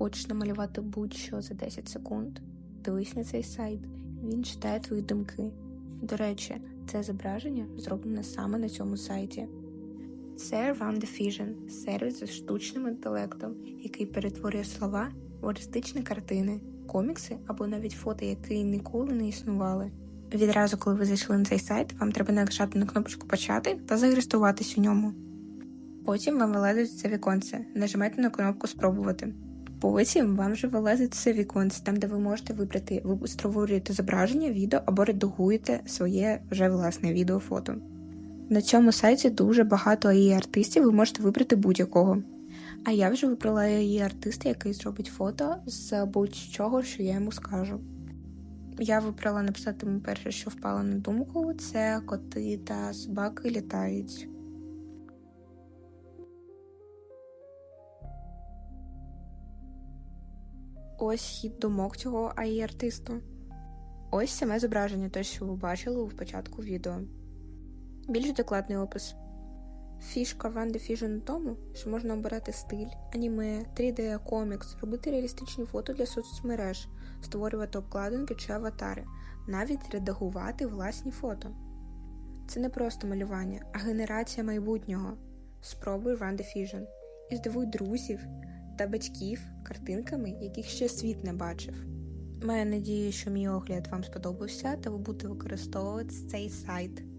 Хочеш намалювати будь-що за 10 секунд? Дивись на цей сайт, він читає твої думки. До речі, це зображення зроблене саме на цьому сайті. Це Run Diffusion – сервіс з штучним інтелектом, який перетворює слова в арістичні картини, комікси або навіть фото, які ніколи не існували. Відразу, коли ви зайшли на цей сайт, вам треба нажати на кнопочку Почати та зареєструватись у ньому. Потім вам вилазить це віконце. Нажимайте на кнопку Спробувати. Потім вам вже вилазить це віконце, там де ви можете вибрати, ви створюєте зображення, відео або редагуєте своє вже власне відео фото. На цьому сайті дуже багато AI артистів, ви можете вибрати будь-якого. А я вже вибрала AI артиста, який зробить фото з будь-чого, що я йому скажу. Я вибрала написати перше, що впало на думку, це коти та собаки літають. Ось хід думок цього AI артисту. Ось саме зображення, те, що ви бачили у початку відео. Більш докладний опис. Фішка One Diffusion у тому, що можна обирати стиль, аніме, 3D, комікс, робити реалістичні фото для соцмереж, створювати обкладинки чи аватари, навіть редагувати власні фото. Це не просто малювання, а генерація майбутнього. Спробуй Run Diffusion і здивуй друзів та батьків картинками, яких ще світ не бачив. Маю надію, що мій огляд вам сподобався та ви будете використовувати цей сайт.